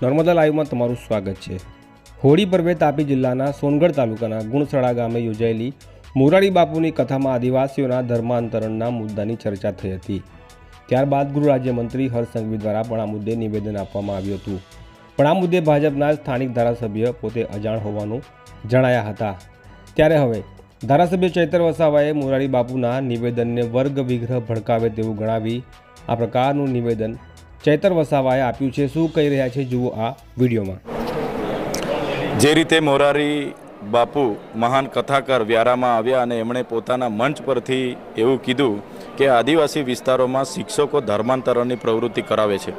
નર્મદા લાઈવમાં તમારું સ્વાગત છે. હોળી પર્વે તાપી જિલ્લાના સોનગઢ તાલુકાના ગુણસડા ગામે યોજાયેલી મોરારી બાપુની કથામાં આદિવાસીઓના ધર્માંતરણના મુદ્દાની ચર્ચા થઈ હતી. ત્યારબાદ ગૃહ રાજ્યમંત્રી હર્ષ સંઘવી દ્વારા પણ આ મુદ્દે નિવેદન આપવામાં આવ્યું હતું. પણ આ મુદ્દે ભાજપના સ્થાનિક ધારાસભ્ય પોતે અજાણ હોવાનું જણાયા હતા. ત્યારે હવે ધારાસભ્ય ચૈતર વસાવાએ મોરારી બાપુના નિવેદનને વર્ગ વિગ્રહ ભડકાવે તેવું ગણાવી આ પ્રકારનું નિવેદન ચૈતર વસાવાએ આપ્યું છે. શું કહી રહ્યા છે? જુઓ આ વિડીયોમાં. જે રીતે મોરારી બાપુ મહાન કથાકાર વ્યારામાં આવ્યા અને એમણે પોતાના મંચ પરથી એવું કીધું કે આદિવાસી વિસ્તારોમાં શિક્ષકો ધર્માંતરણની પ્રવૃત્તિ કરાવે છે.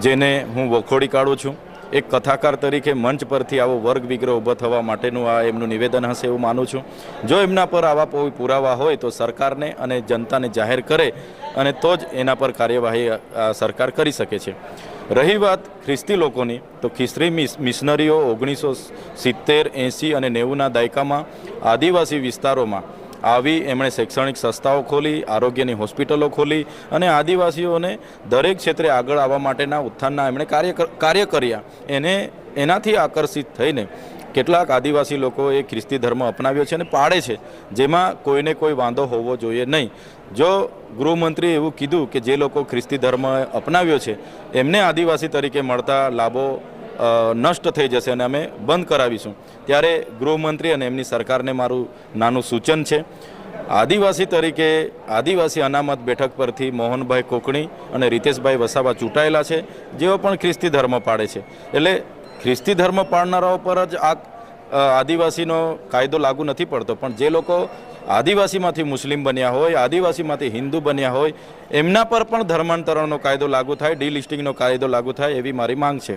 જેને હું વખોડી કાઢું છું. એક કથાકાર તરીકે મંચ પરથી આવો વર્ગ વિગ્રહ ઊભો થવા માટેનું આ એમનું નિવેદન હશે એવું માનું છું. જો એમના પર આવા કોઈ પુરાવા હોય તો સરકારને અને જનતાને જાહેર કરે અને તો જ એના પર કાર્યવાહી સરકાર કરી શકે છે. રહી વાત ખ્રિસ્તી લોકોની, તો ખ્રિસ્તી મિશનરીઓ ઓગણીસો સિત્તેર, એંસી અને નેવુંના દાયકામાં આદિવાસી વિસ્તારોમાં આવી એમણે શૈક્ષણિક સંસ્થાઓ ખોલી, આરોગ્યની હોસ્પિટલો ખોલી અને આદિવાસીઓને દરેક ક્ષેત્રે આગળ આવવા માટેના ઉત્થાનના એમણે કાર્ય કાર્ય કર્યા. એને એનાથી આકર્ષિત થઈને કેટલાક આદિવાસી લોકોએ ખ્રિસ્તી ધર્મ અપનાવ્યો છે અને પાળે છે, જેમાં કોઈને કોઈ વાંધો હોવો જોઈએ નહીં. જો ગૃહમંત્રીએ એવું કીધું કે જે લોકો ખ્રિસ્તી ધર્મ અપનાવ્યો છે, એમને આદિવાસી તરીકે મળતા લાભો નષ્ટ થઈ જશે અને અમે બંધ કરાવીશું. ત્યારે ગૃહમંત્રી અને એમની સરકારને મારું નાનું સૂચન છે. આદિવાસી તરીકે આદિવાસી અનામત બેઠક પરથી મોહનભાઈ કોકણી અને રીતેશભાઈ વસાવા ચૂંટાયેલા છે, જેઓ પણ ખ્રિસ્તી ધર્મ પાળે છે. એટલે ખ્રિસ્તી ધર્મ પાળનારાઓ પર જ આ આદિવાસીનો કાયદો લાગુ નથી પડતો. પણ જે લોકો આદિવાસીમાંથી મુસ્લિમ બન્યા હોય, આદિવાસીમાંથી હિન્દુ બન્યા હોય, એમના પર પણ ધર્માંતરણનો કાયદો લાગુ થાય, ડીલિસ્ટિંગનો કાયદો લાગુ થાય એવી મારી માંગ છે.